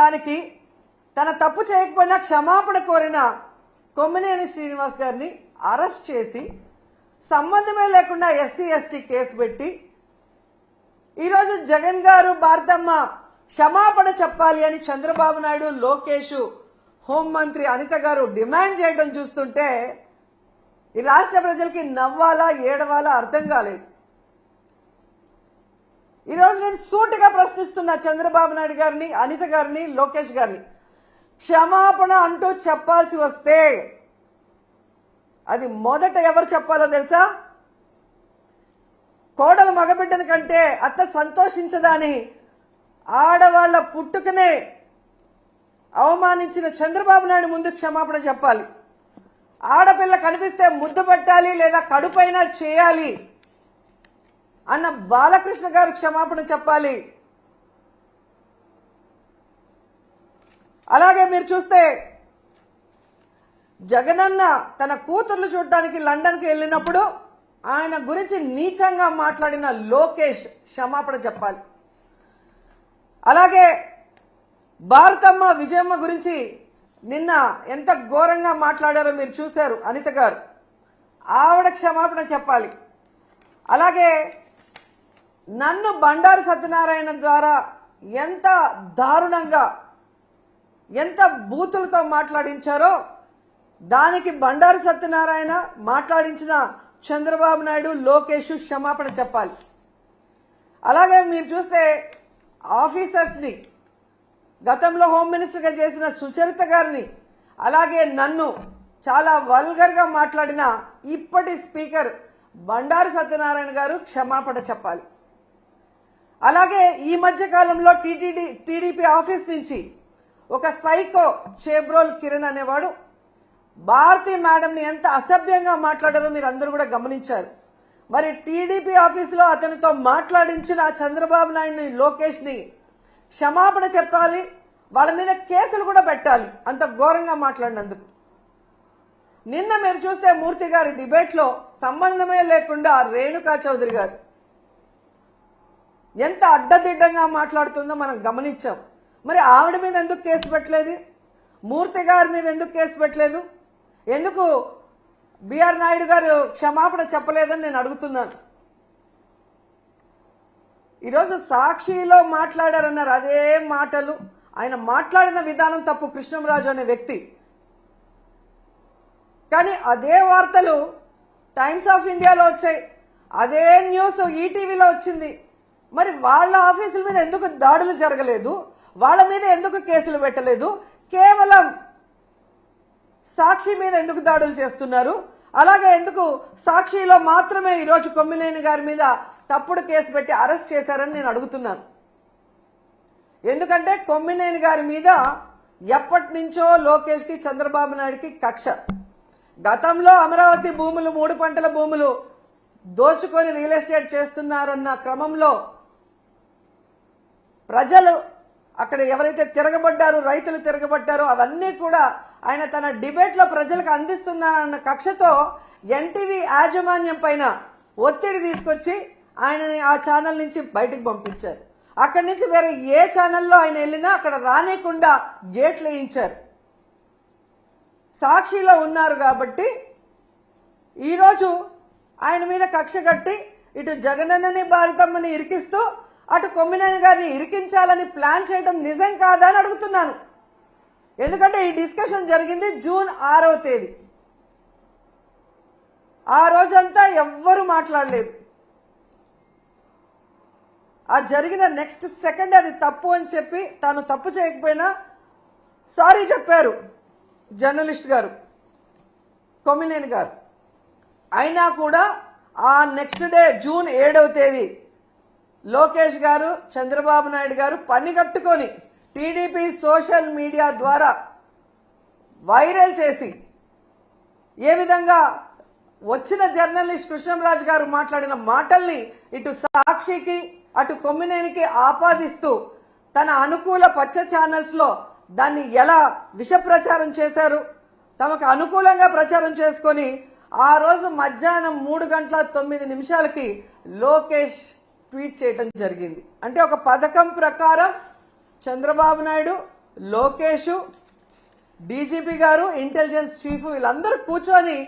దానికి తన తప్పు చేయకపోయినా క్షమాపణ కోరిన కొమ్మినేని శ్రీనివాస్ గారిని అరెస్ట్ చేసి సంబంధమే లేకుండా ఎస్సీ ఎస్టీ కేసు పెట్టి ఈరోజు జగన్ గారు భారతమ్మ క్షమాపణ చెప్పాలి అని చంద్రబాబు నాయుడు లోకేష్ హోంమంత్రి అనిత గారు డిమాండ్ చేయడం చూస్తుంటే ఈ రాష్ట్ర ప్రజలకి నవ్వాలా ఏడవాలా అర్థం కాలేదు. ఈరోజు నేను సూటిగా ప్రశ్నిస్తున్నా చంద్రబాబు నాయుడు గారిని అనిత గారిని లోకేష్ గారిని. క్షమాపణ అంటూ చెప్పాల్సి వస్తే అది మొదట ఎవరు చెప్పాలో తెలుసా? కోడలు మగబిడ్డని కంటే అత్త సంతోషించదని ఆడవాళ్ళ పుట్టుకనే అవమానించిన చంద్రబాబు నాయుడు ముందు క్షమాపణ చెప్పాలి. ఆడపిల్ల కనిపిస్తే ముద్దు పెట్టాలి లేదా కడుపైనా చేయాలి. అన్న బాలకృష్ణ గారు క్షమాపణ చెప్పాలి. అలాగే మీరు చూస్తే జగనన్న తన కూతుర్లు చూడటానికి లండన్కి వెళ్ళినప్పుడు ఆయన గురించి నీచంగా మాట్లాడిన లోకేష్ క్షమాపణ చెప్పాలి. అలాగే భారతమ్మ విజయమ్మ గురించి నిన్న ఎంత ఘోరంగా మాట్లాడారో మీరు చూశారు అనిత గారు. ఆవిడ క్షమాపణ చెప్పాలి. అలాగే నన్ను బండారు సత్యనారాయణ ద్వారా ఎంత దారుణంగా ఎంత బూతులతో మాట్లాడించారో దానికి బండారు సత్యనారాయణ మాట్లాడించిన చంద్రబాబు నాయుడు లోకేష్ క్షమాపణ చెప్పాలి. అలాగే మీరు చూస్తే ఆఫీసర్స్ని గతంలో హోమ్ మినిస్టర్గా చేసిన సుచరిత గారిని అలాగే నన్ను చాలా వల్గర్గా మాట్లాడిన ఇప్పటి స్పీకర్ బండారు సత్యనారాయణ గారు క్షమాపణ చెప్పాలి. అలాగే ఈ మధ్య కాలంలో టీటీడీ టీడీపీ ఆఫీస్ నుంచి ఒక సైకో చేబ్రోల్ కిరణ్ అనేవాడు భారతి మేడంని ఎంత అసభ్యంగా మాట్లాడారో మీరు అందరూ కూడా గమనించారు. మరి టీడీపీ ఆఫీసులో అతనితో మాట్లాడించిన చంద్రబాబు నాయుడిని లోకేష్ని క్షమాపణ చెప్పాలి వాళ్ళ మీద కేసులు కూడా పెట్టాలి అంత ఘోరంగా మాట్లాడినందుకు. నిన్న మీరు చూస్తే మూర్తి గారి డిబేట్లో సంబంధమే లేకుండా రేణుకా చౌదరి గారు ఎంత అడ్డదిడ్డంగా మాట్లాడుతుందో మనం గమనించాం. మరి ఆవిడ మీద ఎందుకు కేసు పెట్టలేదు? మూర్తి గారి మీద ఎందుకు కేసు పెట్టలేదు? ఎందుకు బిఆర్ నాయుడు గారు క్షమాపణ చెప్పలేదని నేను అడుగుతున్నాను. ఈరోజు సాక్షిలో మాట్లాడారన్నారు అదే మాటలు. ఆయన మాట్లాడిన విధానం తప్పు కృష్ణంరాజు అనే వ్యక్తి. కానీ అదే వార్తలు టైమ్స్ ఆఫ్ ఇండియాలో వచ్చాయి. అదే న్యూస్ ఈటీవీలో వచ్చింది. మరి వాళ్ళ ఆఫీసుల మీద ఎందుకు దాడులు జరగలేదు? వాళ్ళ మీద ఎందుకు కేసులు పెట్టలేదు? కేవలం సాక్షి మీద ఎందుకు దాడులు చేస్తున్నారు? అలాగే ఎందుకు సాక్షిలో మాత్రమే ఈరోజు కొమ్మినేని గారి మీద తప్పుడు కేసు పెట్టి అరెస్ట్ చేశారని నేను అడుగుతున్నాను. ఎందుకంటే కొమ్మినేని గారి మీద ఎప్పటి నుంచో లోకేష్కి చంద్రబాబు నాయుడుకి కక్ష. గతంలో అమరావతి భూములు మూడు పంటల భూములు దోచుకొని రియల్ ఎస్టేట్ చేస్తున్నారన్న క్రమంలో ప్రజలు అక్కడ ఎవరైతే తిరగబడ్డారో రైతులు తిరగబడ్డారో అవన్నీ కూడా ఆయన తన డిబేట్లో ప్రజలకు అందిస్తున్నారన్న కక్షతో ఎన్టీవీ యాజమాన్యం పైన ఒత్తిడి తీసుకొచ్చి ఆయనని ఆ ఛానల్ నుంచి బయటకు పంపించారు. అక్కడి నుంచి వేరే ఏ ఛానల్లో ఆయన వెళ్ళినా అక్కడ రానియకుండా గేట్లు వేయించారు. సాక్షిలో ఉన్నారు కాబట్టి ఈరోజు ఆయన మీద కక్ష కట్టి ఇటు జగనన్నని భారతమ్మని ఇరికిస్తూ అటు కొమ్మినేని గారిని ఇరికించాలని ప్లాన్ చేయడం నిజం కాదా అని అడుగుతున్నాను. ఎందుకంటే ఈ డిస్కషన్ జరిగింది జూన్ ఆరవ తేదీ. ఆ రోజంతా ఎవ్వరూ మాట్లాడలేదు. ఆ జరిగిన నెక్స్ట్ సెకండ్ అది తప్పు అని చెప్పి తాను తప్పు చేయకపోయినా సారీ చెప్పారు జర్నలిస్ట్ గారు కొమ్మినేని గారు. అయినా కూడా ఆ నెక్స్ట్ డే జూన్ ఏడవ తేదీ లోకేష్ గారు చంద్రబాబు నాయుడు గారు పని కట్టుకొని టీడీపీ సోషల్ మీడియా ద్వారా వైరల్ చేసి ఏ విధంగా వచ్చిన జర్నలిస్ట్ కృష్ణంరాజు గారు మాట్లాడిన మాటల్ని ఇటు సాక్షికి అటు కొమ్మినేనికి ఆపాదిస్తూ తన అనుకూల పచ్చ ఛానల్స్లో దాన్ని ఎలా విష ప్రచారం చేశారు తమకు అనుకూలంగా ప్రచారం చేసుకొని ఆ రోజు మధ్యాహ్నం మూడు గంటల తొమ్మిది నిమిషాలకి లోకేష్ ట్వీట్ చేయటం జరిగింది. అంటే ఒక పథకం ప్రకారం చంద్రబాబు నాయుడు లోకేషు డీజీపీ గారు ఇంటెలిజెన్స్ చీఫ్ వీళ్ళందరూ కూర్చొని